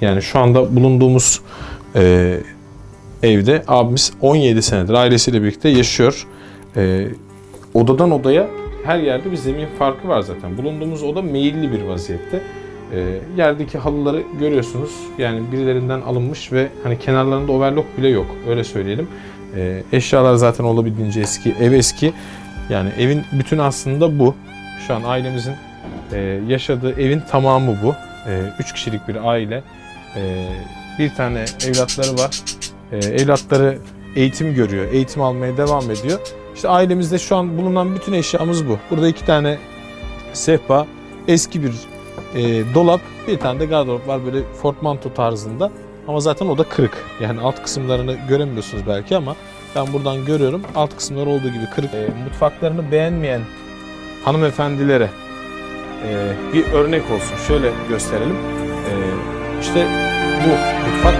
Yani şu anda bulunduğumuz e, evde abimiz 17 senedir ailesiyle birlikte yaşıyor. E, odadan odaya her yerde bir zemin farkı var zaten. Bulunduğumuz oda meyilli bir vaziyette. E, yerdeki halıları görüyorsunuz. Yani birilerinden alınmış ve hani kenarlarında overlock bile yok. Öyle söyleyelim. E, eşyalar zaten olabildiğince eski. Ev eski. Yani evin bütün aslında bu. Şu an ailemizin e, yaşadığı evin tamamı bu. E, üç kişilik bir aile. E, bir tane evlatları var. E, evlatları eğitim görüyor. Eğitim almaya devam ediyor. İşte ailemizde şu an bulunan bütün eşyamız bu. Burada iki tane sehpa, eski bir e, dolap, bir tane de gardırop var böyle portmanto tarzında. Ama zaten o da kırık. Yani alt kısımlarını göremiyorsunuz belki ama ben buradan görüyorum. Alt kısımları olduğu gibi kırık. E, mutfaklarını beğenmeyen hanımefendilere e, bir örnek olsun. Şöyle gösterelim. İşte bu mutfak.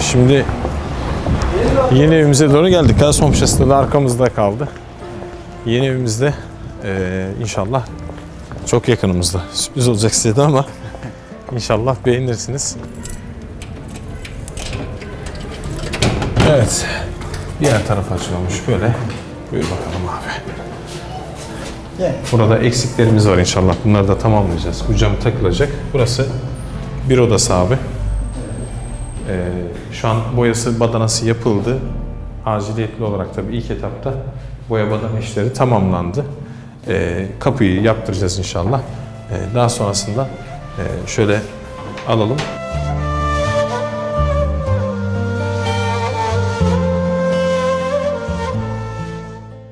Şimdi yeni evimize doğru geldik. Gaz komşusu da arkamızda kaldı. Yeni evimizde e, inşallah çok yakınımızda. Sürpriz olacak size de ama inşallah beğenirsiniz. Evet. Diğer taraf açılmış böyle. Buyur bakalım abi. Burada eksiklerimiz var inşallah. Bunları da tamamlayacağız. Bu cam takılacak. Burası bir odası abi. Ee, şu an boyası badanası yapıldı. Aciliyetli olarak tabii ilk etapta boya badana işleri tamamlandı. Ee, kapıyı yaptıracağız inşallah. Ee, daha sonrasında e, şöyle alalım.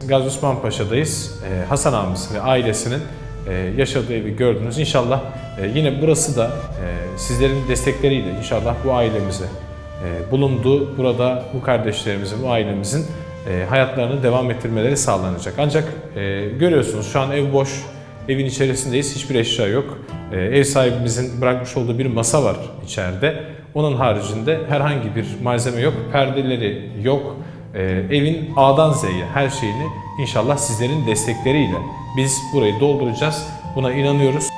Gazi Osman Paşa'dayız. Ee, Hasan abimiz ve ailesinin e, yaşadığı evi gördünüz. İnşallah e, yine burası da e, sizlerin destekleriyle inşallah bu ailemize e, bulunduğu, burada bu kardeşlerimizin, bu ailemizin hayatlarını devam ettirmeleri sağlanacak. Ancak görüyorsunuz şu an ev boş, evin içerisindeyiz, hiçbir eşya yok. Ev sahibimizin bırakmış olduğu bir masa var içeride. Onun haricinde herhangi bir malzeme yok, perdeleri yok. Ee, evin A'dan Z'ye her şeyini inşallah sizlerin destekleriyle biz burayı dolduracağız. Buna inanıyoruz.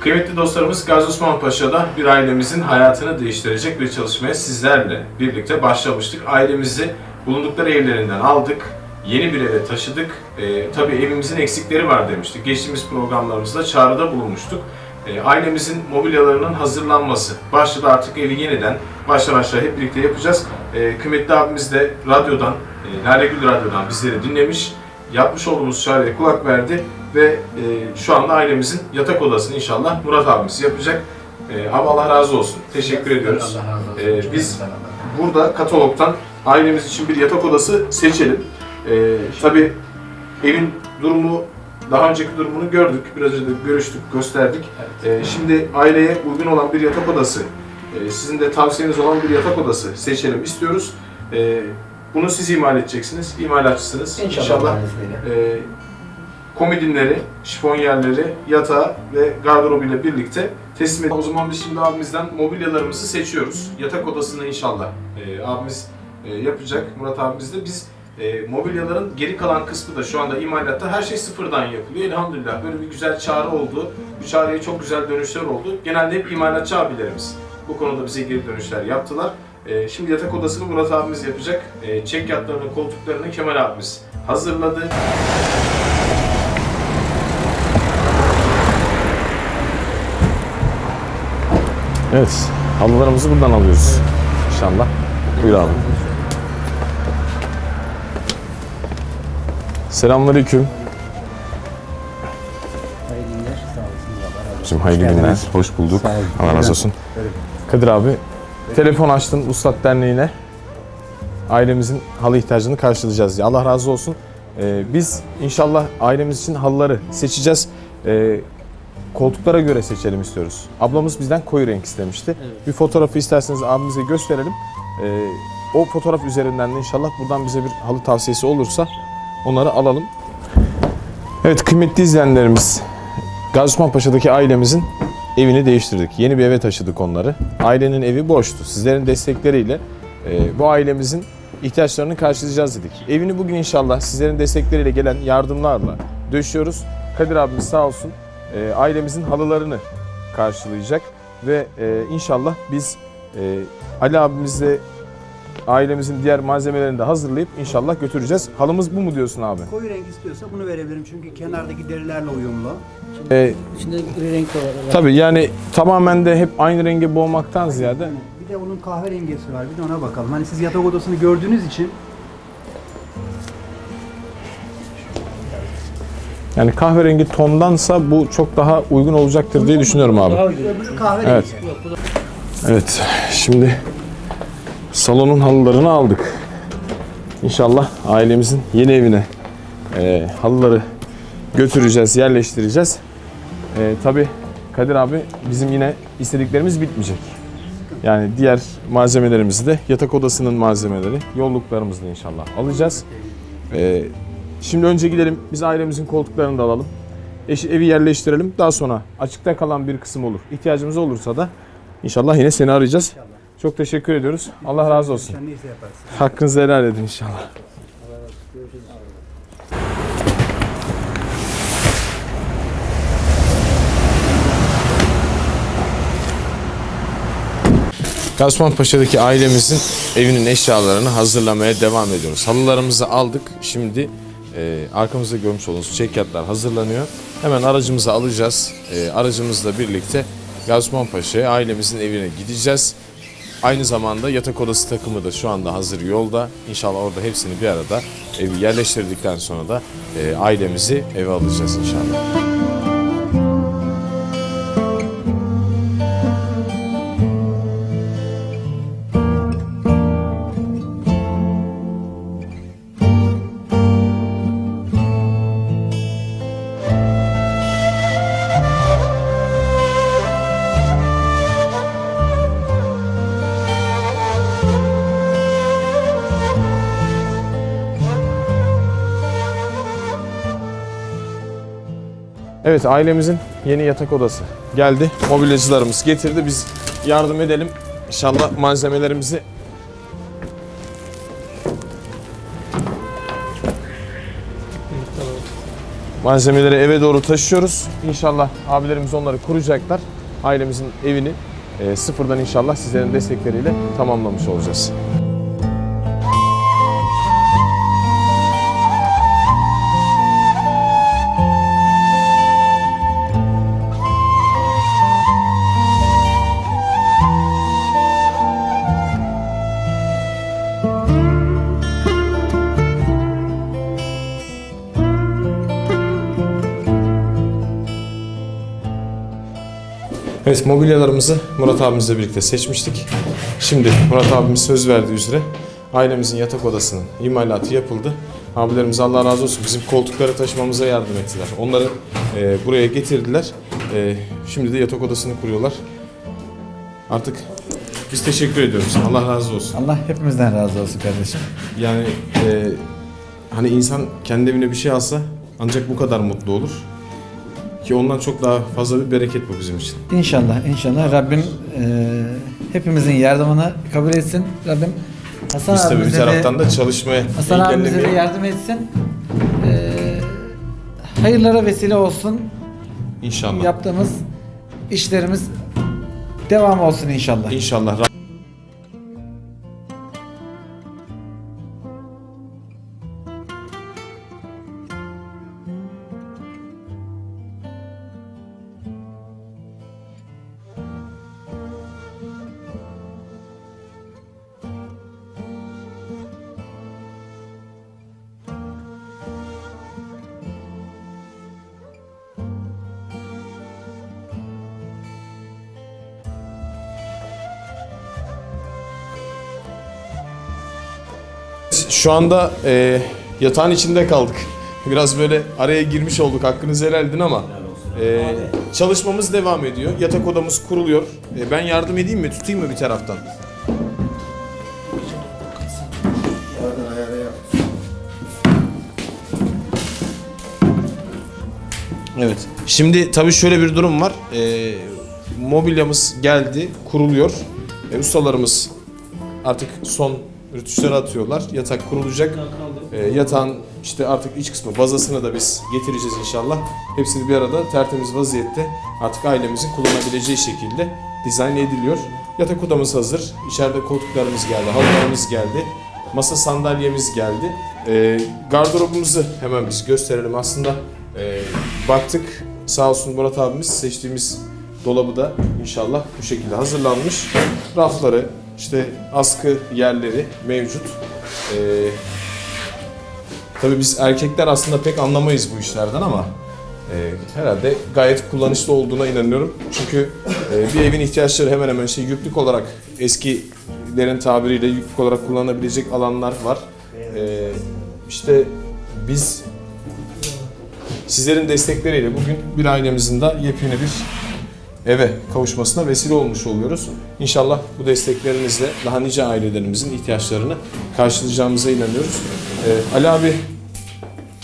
Kıymetli dostlarımız Gazi Osman Paşa'da bir ailemizin hayatını değiştirecek bir çalışmaya sizlerle birlikte başlamıştık. Ailemizi bulundukları evlerinden aldık, yeni bir eve taşıdık. Ee, tabii evimizin eksikleri var demiştik. Geçtiğimiz programlarımızda çağrıda bulunmuştuk. Ee, ailemizin mobilyalarının hazırlanması. Başladı artık evi yeniden baştan aşağı hep birlikte yapacağız. Ee, kıymetli abimiz de radyodan, e, Lale Gül Radyo'dan bizleri dinlemiş. Yapmış olduğumuz çağrıya kulak verdi ve e, şu anda ailemizin yatak odasını inşallah Murat abimiz yapacak. E, abi Allah razı olsun. Teşekkür ediyoruz. Allah razı olsun. Ee, biz burada katalogdan ailemiz için bir yatak odası seçelim. Ee, Tabi evin durumu, daha önceki durumunu gördük. Biraz önce de görüştük, gösterdik. Ee, şimdi aileye uygun olan bir yatak odası, e, sizin de tavsiyeniz olan bir yatak odası seçelim istiyoruz. Ee, bunu siz imal edeceksiniz, imalatçısınız. İnşallah. İzniyle. e, komodinleri, şifonyerleri, yatağı ve gardırobuyla birlikte teslim ediyoruz. O zaman biz şimdi abimizden mobilyalarımızı seçiyoruz. Yatak odasını inşallah e, abimiz e, yapacak, Murat abimiz de. Biz e, mobilyaların geri kalan kısmı da şu anda imalatta her şey sıfırdan yapılıyor. Elhamdülillah böyle bir güzel çağrı oldu. Bu çağrıya çok güzel dönüşler oldu. Genelde hep imalatçı abilerimiz bu konuda bize geri dönüşler yaptılar. E, şimdi yatak odasını Murat abimiz yapacak. E, çek yatlarını, koltuklarını Kemal abimiz hazırladı. Evet, halılarımızı buradan alıyoruz. İnşallah. Buyur abi. Selamünaleyküm. Hayırlı günler. Sağ olsun. Bizim hayırlı Hoş günler. geldiniz. Hoş bulduk. Sağ olun. Allah razı olsun. Kadir abi, telefon açtın Uslat Derneği'ne. Ailemizin halı ihtiyacını karşılayacağız diye. Allah razı olsun. Ee, biz inşallah ailemiz için halıları seçeceğiz. Ee, koltuklara göre seçelim istiyoruz. Ablamız bizden koyu renk istemişti. Bir fotoğrafı isterseniz abimize gösterelim. Ee, o fotoğraf üzerinden de inşallah buradan bize bir halı tavsiyesi olursa onları alalım. Evet kıymetli izleyenlerimiz Gazi Osman Paşa'daki ailemizin evini değiştirdik. Yeni bir eve taşıdık onları. Ailenin evi boştu. Sizlerin destekleriyle e, bu ailemizin ihtiyaçlarını karşılayacağız dedik. Evini bugün inşallah sizlerin destekleriyle gelen yardımlarla döşüyoruz. Kadir abimiz sağ olsun e, ailemizin halılarını karşılayacak ve e, inşallah biz e, Ali abimizle ailemizin diğer malzemelerini de hazırlayıp inşallah götüreceğiz. Halımız bu mu diyorsun abi? Koyu renk istiyorsa bunu verebilirim çünkü kenardaki derilerle uyumlu. E, İçinde gri renk de var. tabii yani tamamen de hep aynı renge boğmaktan ziyade Bir de onun kahverengisi var. Bir de ona bakalım. Hani siz yatak odasını gördüğünüz için yani kahverengi tondansa bu çok daha uygun olacaktır diye düşünüyorum abi. öbürü kahverengi. Evet. Evet, şimdi salonun halılarını aldık. İnşallah ailemizin yeni evine e, halıları götüreceğiz, yerleştireceğiz. E, Tabi Kadir abi bizim yine istediklerimiz bitmeyecek. Yani diğer malzemelerimizi de yatak odasının malzemeleri, yolluklarımızı da inşallah alacağız. E, şimdi önce gidelim biz ailemizin koltuklarını da alalım. Eşi, evi yerleştirelim. Daha sonra açıkta kalan bir kısım olur. İhtiyacımız olursa da inşallah yine seni arayacağız. Çok teşekkür ediyoruz. Allah razı olsun. Hakkınızı helal edin inşallah. Gazman Paşa'daki ailemizin evinin eşyalarını hazırlamaya devam ediyoruz. Halılarımızı aldık. Şimdi e, arkamızda görmüş olduğunuz çekyatlar hazırlanıyor. Hemen aracımızı alacağız. E, aracımızla birlikte Gazman Paşa'ya ailemizin evine gideceğiz. Aynı zamanda yatak odası takımı da şu anda hazır yolda. İnşallah orada hepsini bir arada evi yerleştirdikten sonra da e, ailemizi eve alacağız inşallah. Evet ailemizin yeni yatak odası geldi. Mobilyacılarımız getirdi. Biz yardım edelim. İnşallah malzemelerimizi Malzemeleri eve doğru taşıyoruz. İnşallah abilerimiz onları kuracaklar. Ailemizin evini e, sıfırdan inşallah sizlerin destekleriyle tamamlamış olacağız. Evet mobilyalarımızı Murat abimizle birlikte seçmiştik. Şimdi Murat abimiz söz verdiği üzere ailemizin yatak odasının imalatı yapıldı. Abilerimiz Allah razı olsun bizim koltukları taşımamıza yardım ettiler. Onları e, buraya getirdiler. E, şimdi de yatak odasını kuruyorlar. Artık biz teşekkür ediyoruz. Allah razı olsun. Allah hepimizden razı olsun kardeşim. Yani e, hani insan kendi evine bir şey alsa ancak bu kadar mutlu olur. Ki ondan çok daha fazla bir bereket bu bizim için. İnşallah, inşallah Rabbim e, hepimizin yardımını kabul etsin. Rabbim Hasan Biz tabii bir abimize taraftan de, da çalışmaya Hasan abimize de engellemeye yardım etsin. E, hayırlara vesile olsun. inşallah. Yaptığımız işlerimiz devam olsun inşallah. İnşallah. Şu anda e, yatağın içinde kaldık. Biraz böyle araya girmiş olduk. Hakkınızı helal edin ama e, çalışmamız devam ediyor. Yatak odamız kuruluyor. E, ben yardım edeyim mi? Tutayım mı bir taraftan? Evet. Şimdi tabii şöyle bir durum var. Ee, mobilyamız geldi, kuruluyor. E, ustalarımız artık son rütuşları atıyorlar. Yatak kurulacak. E, yatağın işte artık iç kısmı bazasını da biz getireceğiz inşallah. Hepsini bir arada tertemiz vaziyette artık ailemizin kullanabileceği şekilde dizayn ediliyor. Yatak odamız hazır. İçeride koltuklarımız geldi, halılarımız geldi. Masa sandalyemiz geldi. E, gardırobumuzu hemen biz gösterelim. Aslında e, baktık sağ olsun Murat abimiz seçtiğimiz dolabı da inşallah bu şekilde hazırlanmış. Rafları, işte askı yerleri mevcut. Ee, tabii biz erkekler aslında pek anlamayız bu işlerden ama e, herhalde gayet kullanışlı olduğuna inanıyorum. Çünkü e, bir evin ihtiyaçları hemen hemen şey yüklük olarak eskilerin tabiriyle yüklük olarak kullanılabilecek alanlar var. E, işte biz sizlerin destekleriyle bugün bir ailemizin de yepyeni bir eve kavuşmasına vesile olmuş oluyoruz. İnşallah bu desteklerinizle daha nice ailelerimizin ihtiyaçlarını karşılayacağımıza inanıyoruz. Ee, Ali abi,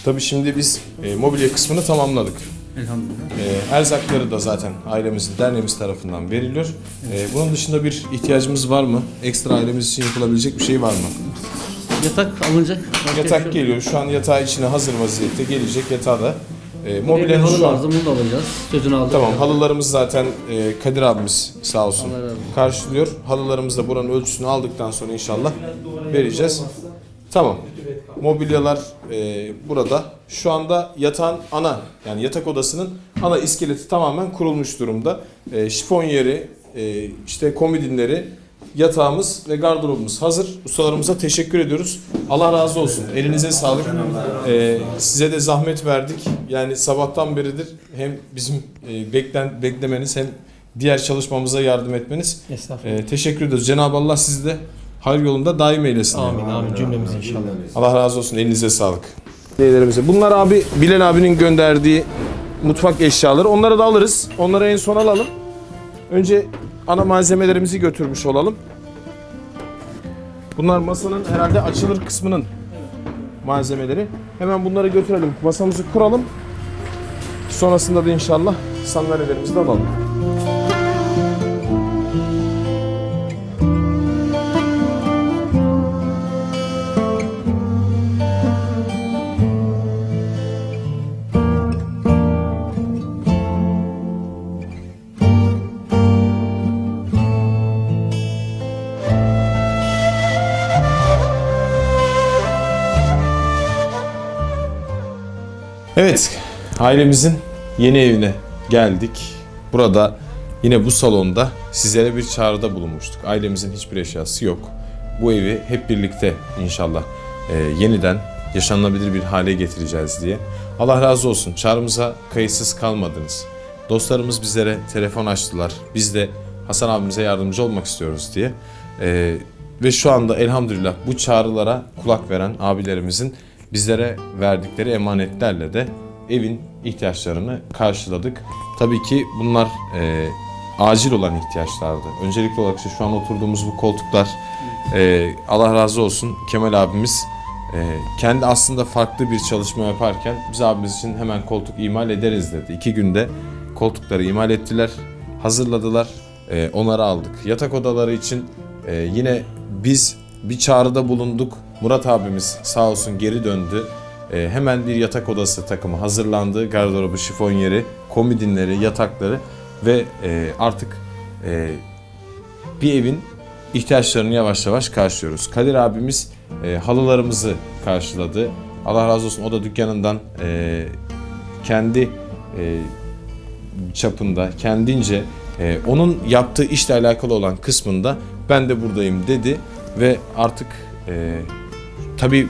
tabii şimdi biz e, mobilya kısmını tamamladık. Elhamdülillah. E, erzakları da zaten ailemizin, derneğimiz tarafından veriliyor. E, bunun dışında bir ihtiyacımız var mı? Ekstra ailemiz için yapılabilecek bir şey var mı? Yatak alınacak. Yatak geliyor. Şu an yatağı içine hazır vaziyette gelecek yatağı da. E, mobilyanın halı şu an... lazım bunu da alacağız. Sözünü aldık. Tamam halılarımız zaten e, Kadir abimiz sağ olsun. karşılıyor. Halılarımız da buranın ölçüsünü aldıktan sonra inşallah vereceğiz. Tamam. Mobilyalar e, burada. Şu anda yatağın ana yani yatak odasının ana iskeleti tamamen kurulmuş durumda. E, şifon yeri, e, işte komodinleri, yatağımız ve gardırobumuz hazır. Ustalarımıza teşekkür ediyoruz. Allah razı olsun. Elinize sağlık. E, size de zahmet verdik. Yani sabahtan beridir hem bizim e, beklen beklemeniz hem diğer çalışmamıza yardım etmeniz. Estağfurullah. E, teşekkür ediyoruz. Cenab-ı Allah sizi de hayır yolunda daim eylesin. Amin amin cümlemiz inşallah. Allah razı olsun. Elinize sağlık. Bunlar abi Bilal abinin gönderdiği mutfak eşyaları. Onları da alırız. Onları en son alalım. Önce ana malzemelerimizi götürmüş olalım. Bunlar masanın herhalde açılır kısmının malzemeleri. Hemen bunları götürelim. Masamızı kuralım. Sonrasında da inşallah sandalyelerimizi de alalım. Evet, ailemizin yeni evine geldik. Burada yine bu salonda sizlere bir çağrıda bulunmuştuk. Ailemizin hiçbir eşyası yok. Bu evi hep birlikte inşallah e, yeniden yaşanılabilir bir hale getireceğiz diye. Allah razı olsun. Çağrımıza kayıtsız kalmadınız. Dostlarımız bizlere telefon açtılar. Biz de Hasan abimize yardımcı olmak istiyoruz diye. E, ve şu anda elhamdülillah bu çağrılara kulak veren abilerimizin bizlere verdikleri emanetlerle de evin ihtiyaçlarını karşıladık. Tabii ki bunlar e, acil olan ihtiyaçlardı. Öncelikli olarak işte şu an oturduğumuz bu koltuklar e, Allah razı olsun Kemal abimiz e, kendi aslında farklı bir çalışma yaparken biz abimiz için hemen koltuk imal ederiz dedi. İki günde koltukları imal ettiler, hazırladılar, e, onları aldık. Yatak odaları için e, yine biz bir çağrıda bulunduk. Murat abimiz sağ olsun geri döndü. E, hemen bir yatak odası takımı hazırlandı. Gardırobu, şifon yeri, komodinleri, yatakları ve e, artık e, bir evin ihtiyaçlarını yavaş yavaş karşılıyoruz. Kadir abimiz e, halılarımızı karşıladı. Allah razı olsun o da dükkanından e, kendi e, çapında, kendince e, onun yaptığı işle alakalı olan kısmında ben de buradayım dedi ve artık e, tabii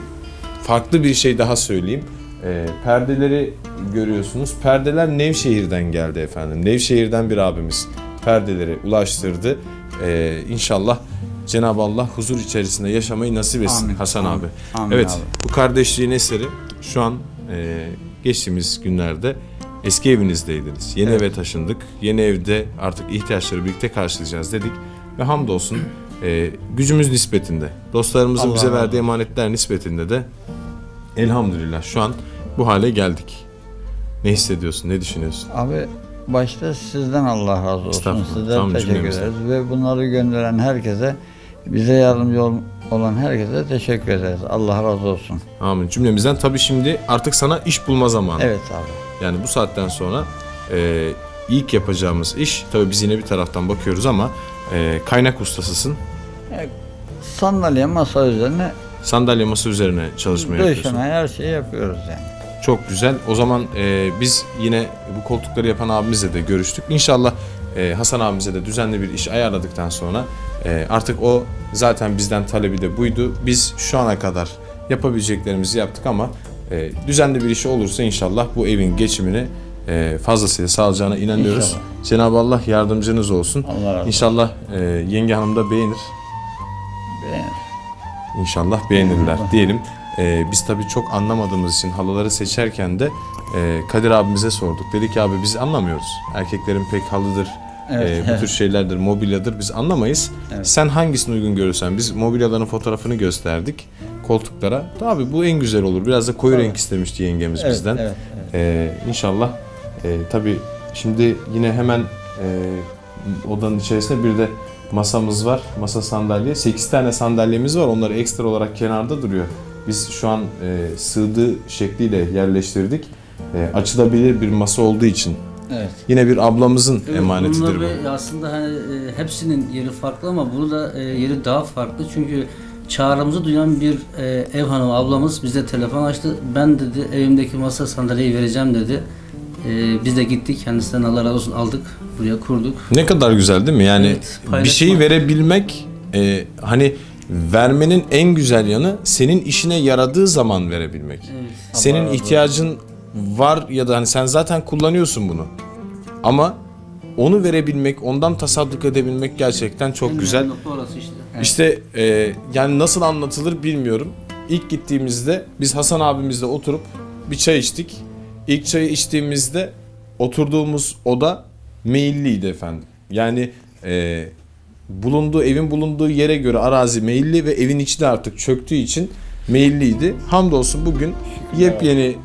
farklı bir şey daha söyleyeyim. E, perdeleri görüyorsunuz. Perdeler Nevşehir'den geldi efendim. Nevşehir'den bir abimiz perdeleri ulaştırdı. E, inşallah Cenab-ı Allah huzur içerisinde yaşamayı nasip etsin Amin. Hasan Amin. abi. Amin evet abi. bu kardeşliğin eseri şu an e, geçtiğimiz günlerde eski evinizdeydiniz. Yeni eve taşındık. Yeni evde artık ihtiyaçları birlikte karşılayacağız dedik. Ve hamdolsun e, gücümüz nispetinde, dostlarımızın Allah bize razı verdiği emanetler nispetinde de elhamdülillah şu an bu hale geldik. Ne hissediyorsun? Ne düşünüyorsun? Abi başta sizden Allah razı olsun. Sizden Tamam, teşekkür ederiz ve bunları gönderen herkese bize yardımcı ol- olan herkese teşekkür ederiz. Allah razı olsun. Amin. Cümlemizden tabii şimdi artık sana iş bulma zamanı. Evet abi. Yani bu saatten sonra e, ilk yapacağımız iş tabii biz yine bir taraftan bakıyoruz ama e, kaynak ustasısın. Sandalye masa üzerine Sandalye masa üzerine çalışma yapıyorsun. döşeme her şeyi yapıyoruz yani. Çok güzel. O zaman e, biz yine bu koltukları yapan abimizle de görüştük. İnşallah e, Hasan abimize de düzenli bir iş ayarladıktan sonra e, artık o zaten bizden talebi de buydu. Biz şu ana kadar yapabileceklerimizi yaptık ama e, düzenli bir işi olursa inşallah bu evin geçimini e, fazlasıyla sağlayacağına inanıyoruz. İnşallah. Cenab-ı Allah yardımcınız olsun. Allah razı olsun. İnşallah e, yenge hanım da beğenir. İnşallah beğenirler diyelim. Ee, biz tabii çok anlamadığımız için halıları seçerken de e, Kadir abimize sorduk. Dedi ki abi biz anlamıyoruz. Erkeklerin pek halıdır, Evet, e, bu tür şeylerdir, mobilyadır biz anlamayız. Evet. Sen hangisini uygun görürsen biz mobilyaların fotoğrafını gösterdik koltuklara. Tabii bu en güzel olur. Biraz da koyu renk istemişti yengemiz Evet, bizden. evet, evet. Ee, inşallah e, tabii şimdi yine hemen e, odanın içerisinde bir de masamız var. Masa sandalye. 8 tane sandalyemiz var. Onları ekstra olarak kenarda duruyor. Biz şu an e, sığdığı şekliyle yerleştirdik. E, açılabilir bir masa olduğu için. Evet. Yine bir ablamızın Evet, emanetidir bu. aslında hani e, hepsinin yeri farklı ama bunu da e, yeri daha farklı çünkü çağrımızı duyan bir e, ev hanımı ablamız bize telefon açtı. Ben dedi evimdeki masa sandalyeyi vereceğim dedi. E, biz de gittik kendisinden Allah razı olsun aldık buraya kurduk. Ne kadar güzel değil mi? Yani Evet, bir paylaşmak. şeyi verebilmek e, hani vermenin en güzel yanı senin işine yaradığı zaman verebilmek. Evet. Senin ihtiyacın var ya da hani sen zaten kullanıyorsun bunu. Ama onu verebilmek, ondan tasadduk edebilmek gerçekten çok En güzel. nokta orası işte. İşte e, yani nasıl anlatılır bilmiyorum. İlk gittiğimizde biz Hasan abimizle oturup bir çay içtik. İlk çayı içtiğimizde oturduğumuz oda meyilliydi efendim. Yani e, bulunduğu evin bulunduğu yere göre arazi meyilli ve evin içi de artık çöktüğü için meyilliydi. Hamdolsun bugün yepyeni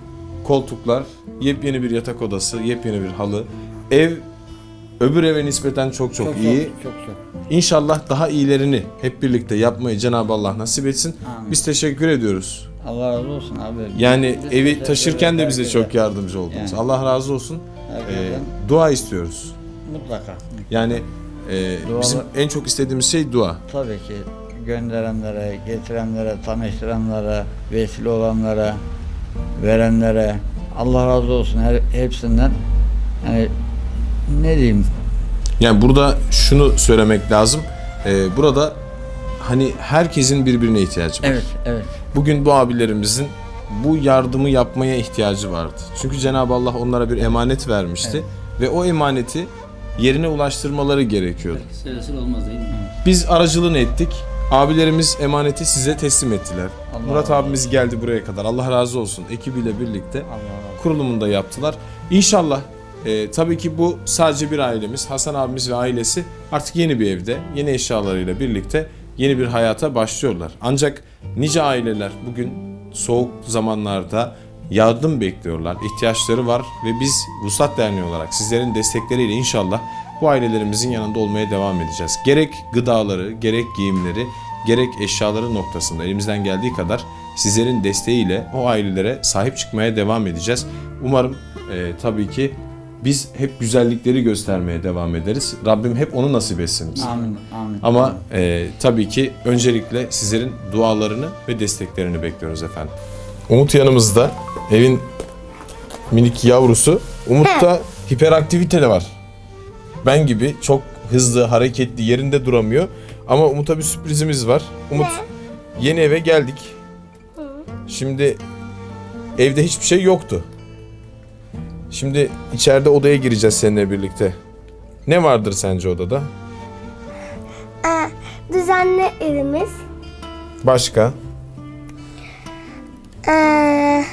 koltuklar, yepyeni bir yatak odası, yepyeni bir halı. Ev öbür eve nispeten çok çok, iyi. Çok çok. çok. İnşallah daha iyilerini hep birlikte yapmayı Cenab-ı Allah nasip etsin. Amin. Biz teşekkür ediyoruz. Allah razı olsun abi. Yani Biz evi taşırken de bize herkese. çok yardımcı oldunuz. Yani. Allah razı olsun. Herkesten Ee, dua istiyoruz. mutlaka. Yani e, Dualı- bizim en çok istediğimiz şey dua. Tabii ki gönderenlere, getirenlere, tanıştıranlara, vesile olanlara, verenlere Allah razı olsun her, hepsinden. Yani ne diyeyim? Yani burada şunu söylemek lazım. Ee, burada hani herkesin birbirine ihtiyacı var. Evet, evet. Bugün bu abilerimizin bu yardımı yapmaya ihtiyacı vardı. Çünkü Cenab-ı Allah onlara bir emanet vermişti ve o emaneti yerine ulaştırmaları gerekiyordu. Selesel olmaz değil mi? Biz aracılığını ettik. Abilerimiz emaneti size teslim ettiler. Allah Murat razı abimiz geldi buraya kadar. Allah razı olsun. Ekibiyle birlikte Allah kurulumunda yaptılar. İnşallah e, tabii ki bu sadece bir ailemiz. Hasan abimiz ve ailesi artık yeni bir evde, yeni eşyalarıyla birlikte yeni bir hayata başlıyorlar. Ancak nice aileler bugün soğuk zamanlarda yardım bekliyorlar. ihtiyaçları var ve biz Vuslat Derneği olarak sizlerin destekleriyle inşallah bu ailelerimizin yanında olmaya devam edeceğiz. Gerek gıdaları, gerek giyimleri, gerek eşyaları noktasında elimizden geldiği kadar sizlerin desteğiyle o ailelere sahip çıkmaya devam edeceğiz. Umarım e, tabii ki biz hep güzellikleri göstermeye devam ederiz. Rabbim hep onu nasip etsin bize. Amin, amin. Ama e, tabii ki öncelikle sizlerin dualarını ve desteklerini bekliyoruz efendim. Umut yanımızda. Evin minik yavrusu. Umut'ta hiperaktivite de var. Ben gibi çok hızlı, hareketli, yerinde duramıyor. Ama Umut'a bir sürprizimiz var. Umut yeni eve geldik. Şimdi evde hiçbir şey yoktu. Şimdi içeride odaya gireceğiz seninle birlikte. Ne vardır sence odada? Ee, düzenli evimiz. Başka? Ee,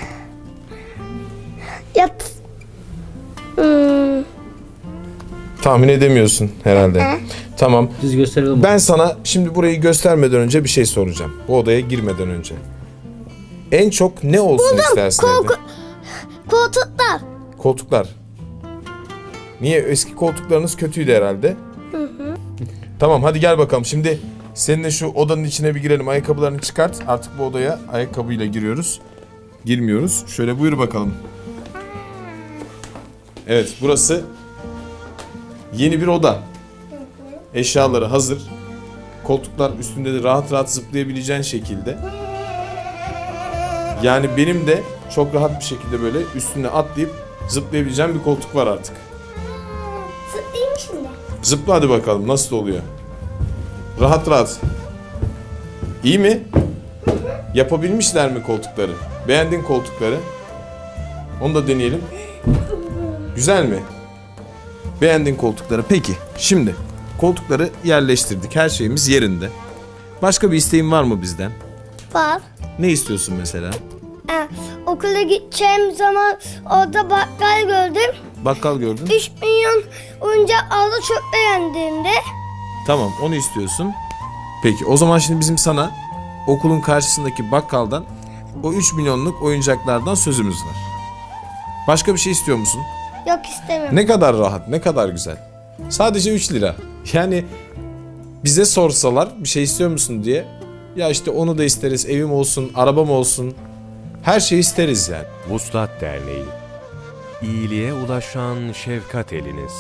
yat. Hmm, Tahmin edemiyorsun herhalde. Tamam. Biz gösterelim. Ben sana şimdi burayı göstermeden önce bir şey soracağım. Bu odaya girmeden önce. En çok ne olsun istersin evde? koltuklar. Koltuklar. Niye? Eski koltuklarınız kötüydü herhalde. Tamam hadi gel bakalım. Şimdi seninle şu odanın içine bir girelim. Ayakkabılarını çıkart. Artık bu odaya ayakkabıyla giriyoruz. Girmiyoruz. Şöyle buyur bakalım. Evet burası yeni bir oda. Eşyaları hazır. Koltuklar üstünde de rahat rahat zıplayabileceğin şekilde. Yani benim de çok rahat bir şekilde böyle üstüne atlayıp zıplayabileceğim bir koltuk var artık. Zıplayayım şimdi? Zıpla hadi bakalım nasıl oluyor. Rahat rahat. İyi mi? Yapabilmişler mi koltukları? Beğendin koltukları? Onu da deneyelim. Güzel mi? Beğendin koltukları. Peki şimdi koltukları yerleştirdik. Her şeyimiz yerinde. Başka bir isteğin var mı bizden? Var. Ne istiyorsun mesela? Ee, okula gideceğim zaman orada bakkal gördüm. Bakkal gördün. 3 milyon oyuncak aldı çok beğendiğimde. Tamam onu istiyorsun. Peki o zaman şimdi bizim sana okulun karşısındaki bakkaldan o 3 milyonluk oyuncaklardan sözümüz var. Başka bir şey istiyor musun? Yok istemiyorum. Ne kadar rahat, ne kadar güzel. Sadece 3 lira. Yani bize sorsalar bir şey istiyor musun diye. Ya işte onu da isteriz, evim olsun, arabam olsun. Her şeyi isteriz yani. Vuslat Derneği İyiliğe ulaşan şefkat eliniz.